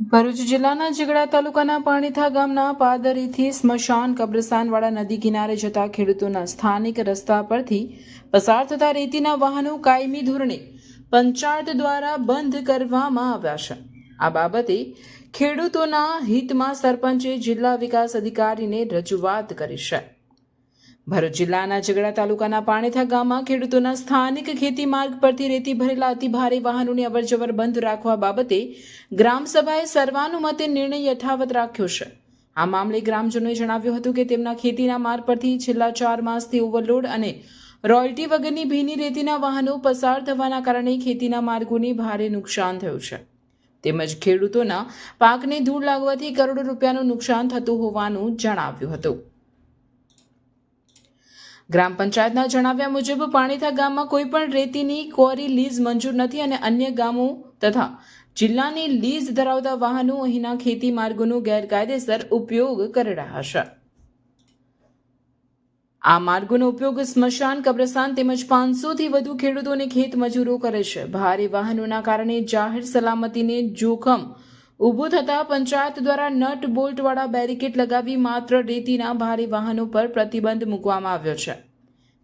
ભરૂચ જિલ્લાના જીગડા તાલુકાના પાણીથા ગામના પાદરીથી સ્મશાન કબ્રસ્તાનવાળા નદી કિનારે જતા ખેડૂતોના સ્થાનિક રસ્તા પરથી પસાર થતા રેતીના વાહનો કાયમી ધોરણે પંચાયત દ્વારા બંધ કરવામાં આવ્યા છે. આ બાબતે ખેડૂતોના હિતમાં સરપંચે જિલ્લા વિકાસ અધિકારીને રજૂઆત કરી છે. ભરૂચ જિલ્લાના ઝઘડા તાલુકાના પાણીથા ગામમાં ખેડૂતોના સ્થાનિક ખેતી માર્ગ પરથી રેતી ભરેલા અતિભારે વાહનોની અવરજવર બંધ રાખવા બાબતે ગ્રામસભાએ સર્વાનુમતે નિર્ણય યથાવત રાખ્યો છે. આ મામલે ગ્રામજનોએ જણાવ્યું હતું કે તેમના ખેતીના માર્ગ પરથી છેલ્લા ચાર માસથી ઓવરલોડ અને રોયલ્ટી વગરની ભીની રેતીના વાહનો પસાર થવાના કારણે ખેતીના માર્ગોને ભારે નુકસાન થયું છે. તેમજ ખેડૂતોના પાકને ધૂળ લાગવાથી કરોડો રૂપિયાનું નુકસાન થતું હોવાનું જણાવ્યું હતું. ગ્રામ પંચાયતના જણાવ્યા મુજબ પાણીથા ગામમાં કોઈ પણ રેતીની ક્વોરી, લીઝ મંજૂર નથી અને અન્ય ગામો તથા જિલ્લાની લીઝ ધરાવતા વાહનો અહીંના ખેતી માર્ગોનો ગેરકાયદેસર ઉપયોગ કરી રહ્યા છે. આ માર્ગોનો ઉપયોગ સ્મશાન, કબ્રસ્તાન તેમજ પાંચસોથી વધુ ખેડૂતોને ખેત મજૂરો કરે છે. ભારે વાહનોના કારણે જાહેર સલામતીને જોખમ ઊભું થતાં પંચાયત દ્વારા નટ બોલ્ટવાળા બેરિકેડ લગાવી માત્ર રેતીના ભારે વાહનો પર પ્રતિબંધ મૂકવામાં આવ્યો છે.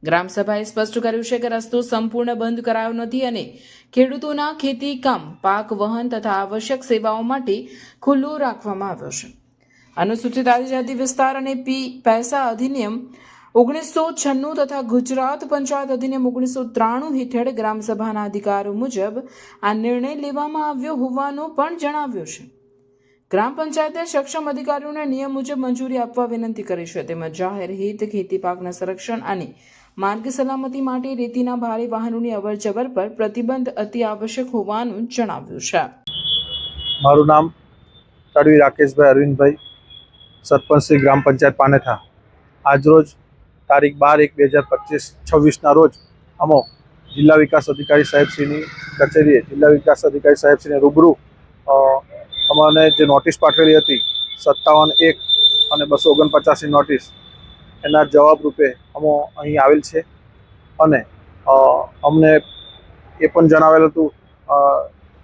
ગ્રામસભાએ સ્પષ્ટ કર્યું છે કે રસ્તો સંપૂર્ણ બંધ કરાયો નથી અને ખેડૂતોના ખેતી કામ, પાક, વહન તથા આવશ્યક સેવાઓ માટે ખુલ્લો રાખવામાં આવ્યો છે. અનુસૂચિત આદિજાતિ વિસ્તાર અને પી, પૈસા અધિનિયમ ઓગણીસો છન્નું તથા ગુજરાત પંચાયત અધિનિયમ ઓગણીસો ત્રાણું હેઠળ ગ્રામસભાના અધિકારો મુજબ આ નિર્ણય લેવામાં આવ્યો હોવાનું પણ જણાવ્યું છે. ગ્રામ પંચાયતે સક્ષમ અધિકારીઓને નિયમ મુજબ મંજૂરી આપવા વિનંતી કરી છે. તેમજ જાહેર હિત, ખેતી પાકના સંરક્ષણ અને માર્ગ સલામતી માટે રેતીના ભારે વાહનોની અવરજવર પર પ્રતિબંધ અતિ આવશ્યક હોવાનું જણાવ્યું છે. મારું નામ તડવી રાકેશભાઈ અરવિંદભાઈ, સરપંચ શ્રી ગ્રામ પંચાયત પાનેથા આજરોજ તારીખ બાર એક બે હજાર પચીસ છવ્વીસના રોજ અમો જિલ્લા વિકાસ અધિકારી સાહેબશ્રીની કચેરીએ જિલ્લા વિકાસ અધિકારી સાહેબશ્રીને રૂબરૂ અમને જે નોટિસ પાઠવેલી હતી સત્તાવન એક અને બસો ઓગણપચાસની નોટિસ, એના જવાબ રૂપે અમો અહીં આવેલ છે. અને અમને એ પણ જણાવેલ હતું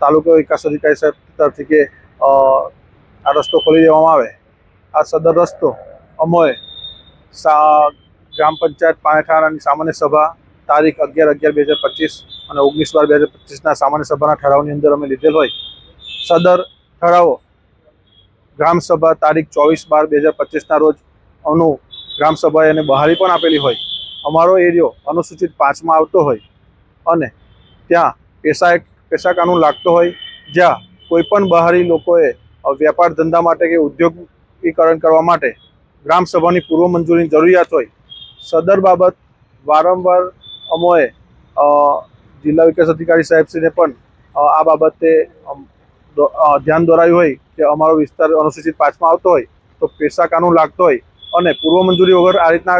તાલુકા વિકાસ અધિકારી સાહેબ તરફથી કે આ રસ્તો ખોલી દેવામાં આવે. આ સદર રસ્તો અમોએ સા ગ્રામ પંચાયત પાણીઠાણાની સામાન્ય સભા તારીખ અગિયાર અગિયાર બે હજાર પચીસ અને ઓગણીસ બાર બે હજાર પચીસના સામાન્ય સભાના ઠરાવની અંદર અમે લીધેલ હોય. સદર ઠરાવો. ગ્રામસભા તારીખ ચોવીસ બાર બે હજાર પચીસના રોજ અનું ગ્રામસભાએ એને બહારી પણ આપેલી હોય. અમારો એરિયો અનુસૂચિત પાંચમાં આવતો હોય અને ત્યાં પેશા પેશા કાનૂન લાગતો હોય, જ્યાં કોઈપણ બહારી લોકોએ વેપાર ધંધા માટે કે ઉદ્યોગીકરણ કરવા માટે ગ્રામસભાની પૂર્વ મંજૂરીની જરૂરિયાત હોય સદર બાબત વારંવાર અમોએ જિલ્લા વિકાસ અધિકારી સાહેબશ્રીને પણ આ બાબતે ધ્યાન દોરાયું હોય કે અમારો વિસ્તાર અનુસૂચિત પાંચમાં આવતો હોય તો પેશા કાનૂન લાગતો હોય અને પૂર્વ મંજૂરી વગર આ રીતના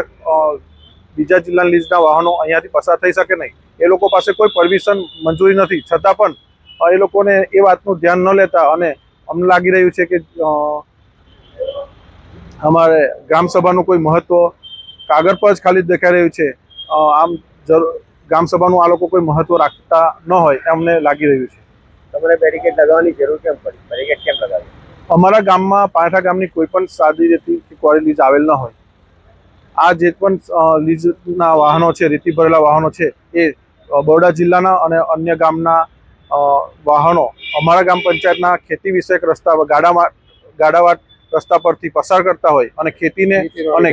બીજા જિલ્લાની લીઝના વાહનો અહીંયાથી પસાર થઈ શકે નહીં. એ લોકો પાસે કોઈ પરમિશન મંજૂરી નથી. છતાં પણ એ લોકોને એ વાતનું ધ્યાન ન લેતા અને અમને લાગી રહ્યું છે કે અમારે ગ્રામસભાનું કોઈ મહત્વ કાગળ પર જ ખાલી દેખાઈ રહ્યું છે. આમ જરૂર ગ્રામસભાનું આ લોકો કોઈ મહત્વ રાખતા ન હોય એમને અમને લાગી રહ્યું છે. તમારે બેરિકેડ લગાવવાની જરૂર કેમ પડી? બેરિકેડ કેમ લગાવી અમારા ગામમાં પાઠા ગામની કોઈ પણ સાદી રેતી કે કોરી લીઝ આવેલ ન હોય. આ જે પણ લીઝના વાહનો છે રેતી ભરેલા વાહનો છે એ બરોડા જિલ્લાના અને અન્ય ગામના વાહનો અમારા ગામ પંચાયતના ખેતી વિષયક રસ્તા ગાડામાં ગાડાવાટ રસ્તા પરથી પસાર કરતા હોય અને ખેતીને અને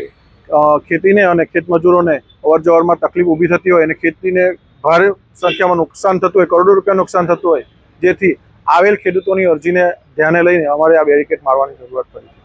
ખેતીને અને ખેતમજૂરોને અવરજવરમાં તકલીફ ઊભી થતી હોય અને ખેતીને ભારે સંખ્યામાં નુકસાન થતું હોય, કરોડો રૂપિયા નુકસાન થતું હોય, જેથી આવેલ ખેડૂતોની અરજીને ધ્યાને લઈને અમારે આ બેરિકેડ મારવાની જરૂરત પડી છે.